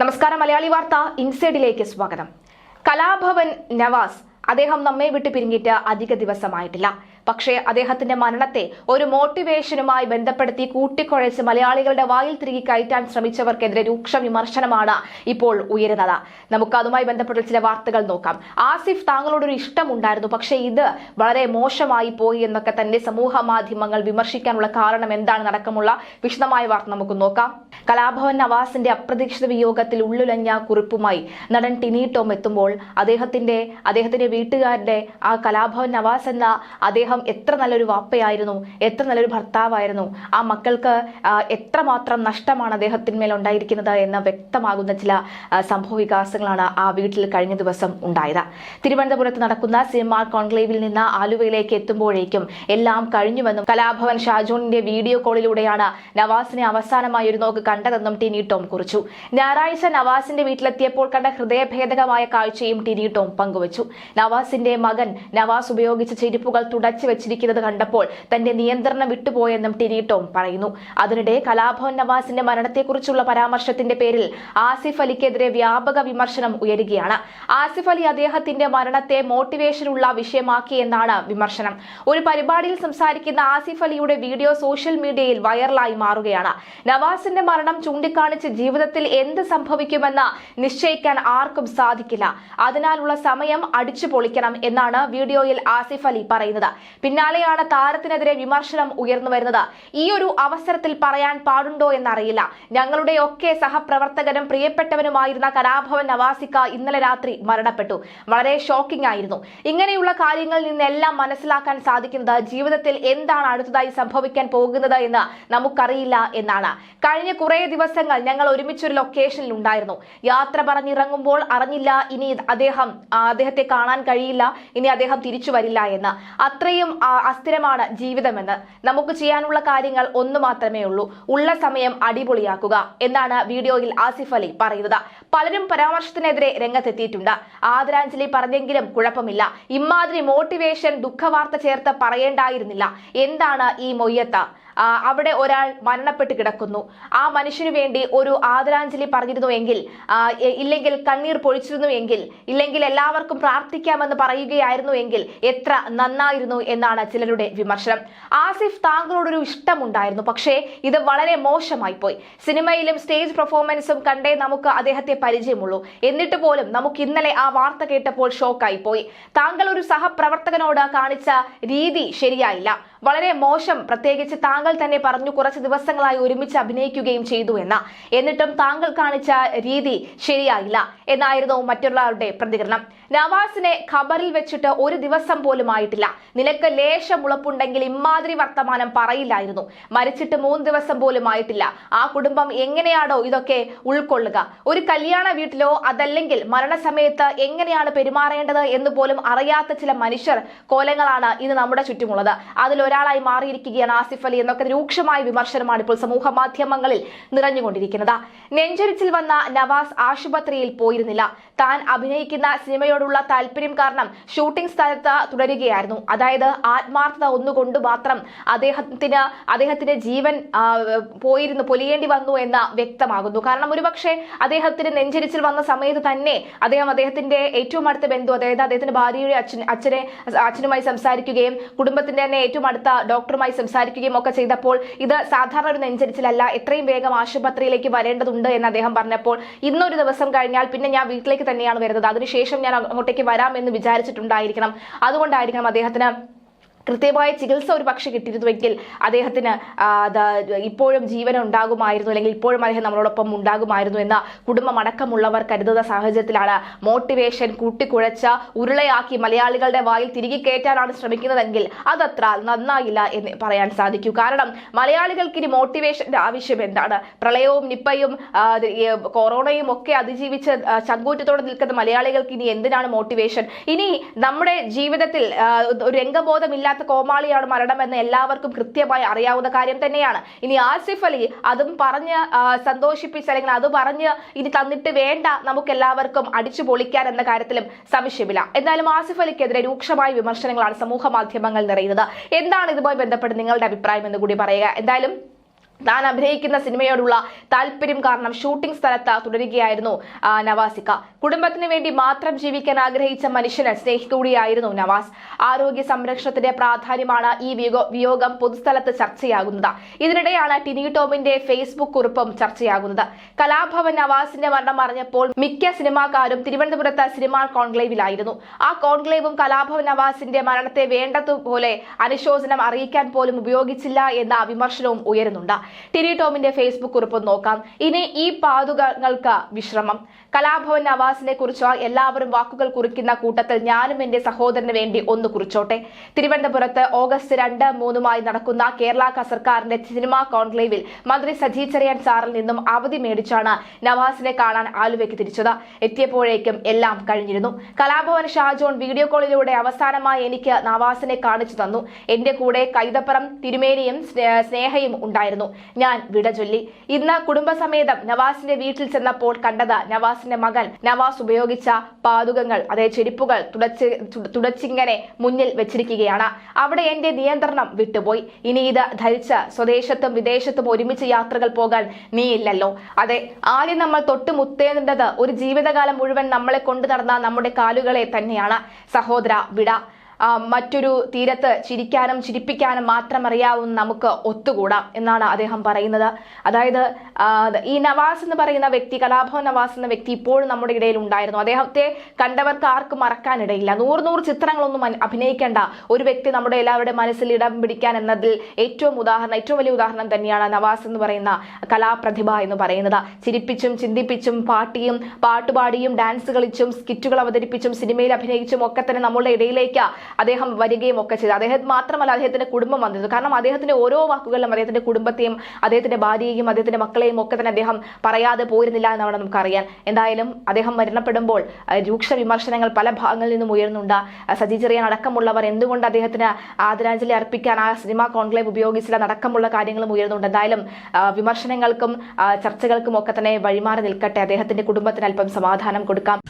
നമസ്കാരം മലയാളി വാർത്ത ഇൻസൈഡിലേക്ക് സ്വാഗതം. കലാഭവൻ നവാസ് അദ്ദേഹം നമ്മെ വിട്ട് പിരിഞ്ഞിട്ട് അധിക ദിവസമായിട്ടില്ല. പക്ഷേ അദ്ദേഹത്തിന്റെ മരണത്തെ ഒരു മോട്ടിവേഷനുമായി ബന്ധപ്പെടുത്തി കൂട്ടിക്കുഴച്ച് മലയാളികളുടെ വായിൽ തിരികെ കയറ്റാൻ ശ്രമിച്ചവർക്കെതിരെ രൂക്ഷ വിമർശനമാണ് ഇപ്പോൾ ഉയരുന്നത്. നമുക്ക് അതുമായി ബന്ധപ്പെട്ട ചില വാർത്തകൾ നോക്കാം. ആസിഫ് താങ്കളോടൊരു ഇഷ്ടമുണ്ടായിരുന്നു പക്ഷേ ഇത് വളരെ മോശമായി പോയി എന്നൊക്കെ തന്നെ സമൂഹ മാധ്യമങ്ങൾ വിമർശിക്കാനുള്ള കാരണം എന്താണ് നടക്കമുള്ള വിശദമായ വാർത്ത നമുക്ക് നോക്കാം. കലാഭവൻ നവാസിന്റെ അപ്രതീക്ഷിത വിയോഗത്തിൽ ഉള്ളുലഞ്ഞ കുറിപ്പുമായി നടൻ ടിനി ടോം എത്തുമ്പോൾ അദ്ദേഹത്തിന്റെ അദ്ദേഹത്തിന്റെ വീട്ടുകാരുടെ ആ കലാഭവൻ നവാസ് എന്ന അദ്ദേഹം എത്ര നല്ലൊരു വാപ്പയായിരുന്നു എത്ര നല്ലൊരു ഭർത്താവായിരുന്നു ആ മക്കൾക്ക് എത്രമാത്രം നഷ്ടമാണ് അദ്ദേഹത്തിന്മേൽ ഉണ്ടായിരിക്കുന്നത് എന്ന് വ്യക്തമാകുന്ന ചില സംഭവ വികാസങ്ങളാണ് ആ വീട്ടിൽ കഴിഞ്ഞ ദിവസം ഉണ്ടായത്. തിരുവനന്തപുരത്ത് നടക്കുന്ന സിനിമാ കോൺക്ലേവിൽ നിന്ന് ആലുവയിലേക്ക് എത്തുമ്പോഴേക്കും എല്ലാം കഴിഞ്ഞുവെന്നും കലാഭവൻ ഷാജോണിന്റെ വീഡിയോ കോളിലൂടെയാണ് നവാസിനെ അവസാനമായി ഒരു നോക്ക് കണ്ടതെന്നും ടിനി ടോം കുറിച്ചു. ഞായറാഴ്ച നവാസിന്റെ വീട്ടിലെത്തിയപ്പോൾ കണ്ട ഹൃദയഭേദകമായ കാഴ്ചയും ടിനി ടോം പങ്കുവച്ചു. നവാസിന്റെ മകൻ നവാസ് ഉപയോഗിച്ച ചെരുപ്പുകൾ തുടച്ചു വെച്ചിരിക്കുന്നത് കണ്ടപ്പോൾ തന്റെ നിയന്ത്രണം വിട്ടുപോയെന്നും ടിനി ടോം പറയുന്നു. അതിനിടെ കലാഭവൻ നവാസിന്റെ മരണത്തെക്കുറിച്ചുള്ള പരാമർശത്തിന്റെ പേരിൽ ആസിഫ് അലിക്കെതിരെ വ്യാപക വിമർശനം ഉയരുകയാണ്. ആസിഫ് അലി അദ്ദേഹത്തിന്റെ മരണത്തെ മോട്ടിവേഷനുള്ള വിഷയമാക്കി എന്നാണ് വിമർശനം. ഒരു പരിപാടിയിൽ സംസാരിക്കുന്ന ആസിഫ് അലിയുടെ വീഡിയോ സോഷ്യൽ മീഡിയയിൽ വൈറലായി മാറുകയാണ്. നവാസിന്റെ മരണം ചൂണ്ടിക്കാണിച്ച് ജീവിതത്തിൽ എന്ത് സംഭവിക്കുമെന്ന് നിശ്ചയിക്കാൻ ആർക്കും സാധിക്കില്ല. അതിനാലുള്ള സമയം അടിച്ചു പൊളിക്കണം എന്നാണ് വീഡിയോയിൽ ആസിഫ് അലി പറയുന്നത്. പിന്നാലെയാണ് താരത്തിനെതിരെ വിമർശനം ഉയർന്നു വരുന്നത്. ഈ ഒരു അവസരത്തിൽ പറയാൻ പാടുണ്ടോ എന്നറിയില്ല. ഞങ്ങളുടെ ഒക്കെ സഹപ്രവർത്തകനും പ്രിയപ്പെട്ടവനുമായിരുന്ന കലാഭവൻ നവാസിക്ക ഇന്നലെ രാത്രി മരണപ്പെട്ടു. വളരെ ഷോക്കിംഗ് ആയിരുന്നു. ഇങ്ങനെയുള്ള കാര്യങ്ങളിൽ നിന്നെല്ലാം മനസ്സിലാക്കാൻ സാധിക്കുന്നത് ജീവിതത്തിൽ എന്താണ് അടുത്തതായി സംഭവിക്കാൻ പോകുന്നത് എന്ന് നമുക്കറിയില്ല എന്നാണ്. കഴിഞ്ഞ കുറേ ദിവസങ്ങൾ ഞങ്ങൾ ഒരുമിച്ചൊരു ലൊക്കേഷനിൽ ഉണ്ടായിരുന്നു. യാത്ര പറഞ്ഞിറങ്ങുമ്പോൾ അറിഞ്ഞില്ല ഇനി അദ്ദേഹം അദ്ദേഹത്തെ കാണാൻ കഴിയില്ല ഇനി അദ്ദേഹം തിരിച്ചു വരില്ല എന്ന്. അത്രയും ആ, അസ്ഥിരമാണ് ജീവിതമെന്ന്. നമുക്ക് ചെയ്യാനുള്ള കാര്യങ്ങൾ ഒന്നു മാത്രമേ ഉള്ളൂ. ഉള്ള സമയം അടിപൊളിയാക്കുക എന്നാണ് വീഡിയോയിൽ ആസിഫ് അലി പറയുന്നത്. പലരും പരാമർശത്തിനെതിരെ രംഗത്തെത്തിയിട്ടുണ്ട്. ആദരാഞ്ജലി പറഞ്ഞെങ്കിലും കുഴപ്പമില്ല. ഇമാതിരി മോട്ടിവേഷൻ ദുഃഖവാർത്ത ചേർത്ത് പറയേണ്ടായിരുന്നില്ല. എന്താണ് ഈ മൊയ്യത്ത്? അവിടെ ഒരാൾ മരണപ്പെട്ട് കിടക്കുന്നു. ആ മനുഷ്യന് വേണ്ടി ഒരു ആദരാഞ്ജലി പറഞ്ഞിരുന്നുവെങ്കിൽ എങ്കിൽ ഇല്ലെങ്കിൽ കണ്ണീർ പൊഴിച്ചിരുന്നുവെങ്കിൽ ഇല്ലെങ്കിൽ എല്ലാവർക്കും പ്രാർത്ഥിക്കാമെന്ന് പറയുകയായിരുന്നുവെങ്കിൽ എത്ര നന്നായിരുന്നു എന്നാണ് ചിലരുടെ വിമർശനം. ആസിഫ് താങ്കളോടൊരു ഇഷ്ടമുണ്ടായിരുന്നു പക്ഷേ ഇത് വളരെ മോശമായി പോയി സിനിമയിലും സ്റ്റേജ് പെർഫോമൻസും കണ്ടേ നമുക്ക് അദ്ദേഹത്തെ പരിചയമുള്ളൂ. എന്നിട്ട് പോലും നമുക്ക് ഇന്നലെ ആ വാർത്ത കേട്ടപ്പോൾ ഷോക്കായി പോയി താങ്കൾ ഒരു സഹപ്രവർത്തകനോട് കാണിച്ച രീതി ശരിയായില്ല. വളരെ മോശം. പ്രത്യേകിച്ച് താങ്കൾ തന്നെ പറഞ്ഞു കുറച്ച് ദിവസങ്ങളായി ഒരുമിച്ച് അഭിനയിക്കുകയും ചെയ്തു എന്ന. എന്നിട്ടും താങ്കൾ കാണിച്ച രീതി ശരിയായില്ല എന്നായിരുന്നു മറ്റുള്ളവരുടെ പ്രതികരണം. നവാസിനെ ഖബറിൽ വെച്ചിട്ട് ഒരു ദിവസം പോലും ആയിട്ടില്ല. നിനക്ക് ലേശം ഉളപ്പുണ്ടെങ്കിൽ ഇമാതിരി വർത്തമാനം പറയില്ലായിരുന്നു. മരിച്ചിട്ട് മൂന്ന് ദിവസം പോലും ആയിട്ടില്ല. ആ കുടുംബം എങ്ങനെയാണോ ഇതൊക്കെ ഉൾക്കൊള്ളുക? ഒരു കല്യാണ വീട്ടിലോ അതല്ലെങ്കിൽ മരണസമയത്ത് എങ്ങനെയാണ് പെരുമാറേണ്ടത് എന്ന് പോലും അറിയാത്ത ചില മനുഷ്യർ കോലങ്ങളാണ് ഇന്ന് നമ്മുടെ ചുറ്റുമുള്ളത്. അതിലൊരാളായി മാറിയിരിക്കുകയാണ് ആസിഫ് അലി എന്നൊക്കെ രൂക്ഷമായ വിമർശനമാണ് ഇപ്പോൾ സമൂഹ മാധ്യമങ്ങളിൽ നിറഞ്ഞുകൊണ്ടിരിക്കുന്നത്. നെഞ്ചരിച്ചിൽ വന്ന നവാസ് ആശുപത്രിയിൽ പോയിരുന്നില്ല. താൻ അഭിനയിക്കുന്ന സിനിമയോടുള്ള താല്പര്യം കാരണം ഷൂട്ടിംഗ് സ്ഥലത്ത് തുടരുകയായിരുന്നു. അതായത് ആത്മാർത്ഥത ഒന്നുകൊണ്ട് മാത്രം അദ്ദേഹത്തിന് അദ്ദേഹത്തിന്റെ ജീവൻ പോയിരുന്നു പൊലിയേണ്ടി വന്നു എന്ന് വ്യക്തമാകുന്നു. കാരണം ഒരുപക്ഷെ അദ്ദേഹത്തിന് നെഞ്ചരിച്ചിൽ വന്ന സമയത്ത് തന്നെ അദ്ദേഹം അദ്ദേഹത്തിന്റെ ഏറ്റവും അടുത്ത ബന്ധു അതായത് അദ്ദേഹത്തിന്റെ ഭാര്യയുടെ അച്ഛൻ അച്ഛനെ അച്ഛനുമായി സംസാരിക്കുകയും കുടുംബത്തിന്റെ തന്നെ ഏറ്റവും അടുത്ത ഡോക്ടറുമായി സംസാരിക്കുകയും ഒക്കെ ചെയ്തപ്പോൾ ഇത് സാധാരണ ഒരു നെഞ്ചരിച്ചിലല്ല എത്രയും വേഗം ആശുപത്രിയിലേക്ക് വരേണ്ടതുണ്ട് എന്ന് അദ്ദേഹം പറഞ്ഞപ്പോൾ ഇന്നൊരു ദിവസം കഴിഞ്ഞാൽ പിന്നെ ഞാൻ വീട്ടിലേക്ക് തന്നെയാണ് വരുന്നത്. അതിനുശേഷം ഞാൻ അങ്ങോട്ടേക്ക് വരാം എന്ന് വിചാരിച്ചിട്ടുണ്ടായിരിക്കണം. അതുകൊണ്ടായിരിക്കണം അദ്ദേഹത്തിന് കൃത്യമായ ചികിത്സ ഒരു പക്ഷെ കിട്ടിയിരുന്നുവെങ്കിൽ അദ്ദേഹത്തിന് ഇപ്പോഴും ജീവൻ ഉണ്ടാകുമായിരുന്നു അല്ലെങ്കിൽ ഇപ്പോഴും അദ്ദേഹം നമ്മളോടൊപ്പം ഉണ്ടാകുമായിരുന്നു എന്ന കുടുംബം അടക്കമുള്ളവർ കരുതുന്ന സാഹചര്യത്തിലാണ് മോട്ടിവേഷൻ കൂട്ടിക്കുഴച്ച ഉരുളയാക്കി മലയാളികളുടെ വായിൽ തിരികെ കയറ്റാനാണ് ശ്രമിക്കുന്നതെങ്കിൽ അതത്ര നന്നായില്ല എന്ന് പറയാൻ സാധിക്കൂ. കാരണം മലയാളികൾക്ക് ഇനി മോട്ടിവേഷന്റെ ആവശ്യം എന്താണ്? പ്രളയവും നിപ്പയും കൊറോണയും ഒക്കെ അതിജീവിച്ച് ചങ്കൂറ്റത്തോടെ നിൽക്കുന്ന മലയാളികൾക്ക് ഇനി എന്തിനാണ് മോട്ടിവേഷൻ? ഇനി നമ്മുടെ ജീവിതത്തിൽ രംഗബോധമില്ല ഒരു രംഗബോധമില്ലാത്ത കോമാളിയാണ് മരണം മരണമെന്ന് എല്ലാവർക്കും കൃത്യമായി അറിയാവുന്ന കാര്യം തന്നെയാണ്. ഇനി ആസിഫ് അലി അതും പറഞ്ഞ് സന്തോഷിപ്പിച്ച് അല്ലെങ്കിൽ അത് പറഞ്ഞ് ഇനി തന്നിട്ട് വേണ്ട നമുക്ക് എല്ലാവർക്കും അടിച്ചു പൊളിക്കാൻ എന്ന കാര്യത്തിലും സംശയമില്ല. എന്നാലും ആസിഫ് അലിക്കെതിരെ രൂക്ഷമായ വിമർശനങ്ങളാണ് സമൂഹ മാധ്യമങ്ങൾ നിറയുന്നത്. എന്താണ് ഇതുമായി ബന്ധപ്പെട്ട് നിങ്ങളുടെ അഭിപ്രായം എന്ന് കൂടി പറയുക. എന്തായാലും താൻ അഭിനയിക്കുന്ന സിനിമയോടുള്ള താല്പര്യം കാരണം ഷൂട്ടിംഗ് സ്ഥലത്ത് തുടരുകയായിരുന്നു നവാസിക്ക നവാസിക. കുടുംബത്തിന് വേണ്ടി മാത്രം ജീവിക്കാൻ ആഗ്രഹിച്ച മനുഷ്യന് സ്നേഹികൂടിയായിരുന്നു നവാസ്. ആരോഗ്യ സംരക്ഷണത്തിന്റെ പ്രാധാന്യമാണ് ഈ വിയോഗം പൊതുസ്ഥലത്ത് ചർച്ചയാകുന്നത്. ഇതിനിടെയാണ് ടിനി ടോമിന്റെ ഫേസ്ബുക്ക് കുറിപ്പും ചർച്ചയാകുന്നത്. കലാഭവൻ നവാസിന്റെ മരണം അറിഞ്ഞപ്പോൾ മിക്ക സിനിമാക്കാരും തിരുവനന്തപുരത്ത് സിനിമാ കോൺക്ലേവിലായിരുന്നു. ആ കോൺക്ലേവും കലാഭവൻ നവാസിന്റെ മരണത്തെ വേണ്ടതുപോലെ അനുശോചനം അറിയിക്കാൻ പോലും ഉപയോഗിച്ചില്ല എന്ന വിമർശനവും ഉയരുന്നുണ്ട്. ടിനി ടോമിന്റെ ഫേസ്ബുക്ക് കുറിപ്പ് നോക്കാം. ഇനി ഈ പാതുകങ്ങൾക്ക് വിശ്രമം. കലാഭവൻ നവാസിനെ കുറിച്ച് എല്ലാവരും വാക്കുകൾ കുറിക്കുന്ന കൂട്ടത്തിൽ ഞാനും എന്റെ സഹോദരന് വേണ്ടി ഒന്ന് കുറിച്ചോട്ടെ. തിരുവനന്തപുരത്ത് ഓഗസ്റ്റ് രണ്ട് മൂന്നുമായി നടക്കുന്ന കേരള സർക്കാരിന്റെ സിനിമാ കോൺക്ലേവിൽ മന്ത്രി സജി ചെറിയാൻ സാറിൽ നിന്നും അവധി മേടിച്ചാണ് നവാസിനെ കാണാൻ ആലുവയ്ക്ക് തിരിച്ചത്. എത്തിയപ്പോഴേക്കും എല്ലാം കഴിഞ്ഞിരുന്നു. കലാഭവൻ ഷാജോൺ വീഡിയോ കോളിലൂടെ അവസാനമായി എനിക്ക് നവാസിനെ കാണിച്ചു തന്നു. എന്റെ കൂടെ കൈതപ്പുറം തിരുമേനിയും സ്നേഹയും ഉണ്ടായിരുന്നു. ഞാൻ വിട ചൊല്ലി. ഇന്ന് കുടുംബസമേതം നവാസിന്റെ വീട്ടിൽ ചെന്നപ്പോൾ കണ്ടത് നവാസിന്റെ മകൻ. നവാസ് ഉപയോഗിച്ച പാതുകങ്ങൾ അതായത് ചെരുപ്പുകൾ തുടച്ച് തുടച്ചിങ്ങനെ മുന്നിൽ വെച്ചിരിക്കുകയാണ്. അവിടെ എന്റെ നിയന്ത്രണം വിട്ടുപോയി. ഇനി ഇത് ധരിച്ച് സ്വദേശത്തും വിദേശത്തും ഒരുമിച്ച് യാത്രകൾ പോകാൻ നീയില്ലല്ലോ അതെ ആദ്യം നമ്മൾ തൊട്ടുമുത്തേണ്ടത് ഒരു ജീവിതകാലം മുഴുവൻ നമ്മളെ കൊണ്ടു നടന്ന നമ്മുടെ കാലുകളെ തന്നെയാണ്. സഹോദര വിട. മറ്റൊരു തീരത്ത് ചിരിക്കാനും ചിരിപ്പിക്കാനും മാത്രം അറിയാവുന്ന നമുക്ക് ഒത്തുകൂടാം എന്നാണ് അദ്ദേഹം പറയുന്നത്. അതായത് ഈ നവാസ് എന്ന് പറയുന്ന വ്യക്തി കലാഭവൻ നവാസ് എന്ന വ്യക്തി ഇപ്പോഴും നമ്മുടെ ഇടയിൽ ഉണ്ടായിരുന്നു. അദ്ദേഹത്തെ കണ്ടവർക്ക് ആർക്കും മറക്കാനിടയില്ല. നൂറ് നൂറ് ചിത്രങ്ങളൊന്നും അഭിനയിക്കേണ്ട ഒരു വ്യക്തി നമ്മുടെ എല്ലാവരുടെ മനസ്സിൽ ഇടം പിടിക്കാൻ എന്നതിൽ ഏറ്റവും ഉദാഹരണം ഏറ്റവും വലിയ ഉദാഹരണം തന്നെയാണ് നവാസ് എന്ന് പറയുന്ന കലാപ്രതിഭ എന്ന് പറയുന്നത്. ചിരിപ്പിച്ചും ചിന്തിപ്പിച്ചും പാട്ടിയും പാട്ടുപാടിയും ഡാൻസ് കളിച്ചും സ്കിറ്റുകൾ അവതരിപ്പിച്ചും സിനിമയിൽ അഭിനയിച്ചും ഒക്കെ തന്നെ നമ്മുടെ ഇടയിലേക്ക് അദ്ദേഹം വരികയും ഒക്കെ ചെയ്തു. അദ്ദേഹം മാത്രമല്ല അദ്ദേഹത്തിന്റെ കുടുംബം വന്നിരുന്നു. കാരണം അദ്ദേഹത്തിന്റെ ഓരോ വാക്കുകളിലും അദ്ദേഹത്തിന്റെ കുടുംബത്തെയും അദ്ദേഹത്തിന്റെ ഭാര്യയെയും അദ്ദേഹത്തിന്റെ മക്കളെയും ഒക്കെ തന്നെ അദ്ദേഹം പറയാതെ പോയിരുന്നില്ല എന്നാണ് നമുക്കറിയാൻ. എന്തായാലും അദ്ദേഹം മരണപ്പെടുമ്പോൾ രൂക്ഷ വിമർശനങ്ങൾ പല ഭാഗങ്ങളിൽ നിന്നും ഉയർന്നുണ്ട് സജി ചെറിയാൻ അടക്കമുള്ളവർ എന്തുകൊണ്ട് അദ്ദേഹത്തിന് ആദരാഞ്ജലി അർപ്പിക്കാൻ ആ സിനിമാ കോൺക്ലേവ് ഉപയോഗിച്ചില്ല? അടക്കമുള്ള കാര്യങ്ങളും ഉയർന്നുണ്ട് എന്തായാലും വിമർശനങ്ങൾക്കും ചർച്ചകൾക്കും ഒക്കെ തന്നെ വഴിമാറി നിൽക്കട്ടെ. അദ്ദേഹത്തിന്റെ കുടുംബത്തിന് അല്പം സമാധാനം കൊടുക്കാം.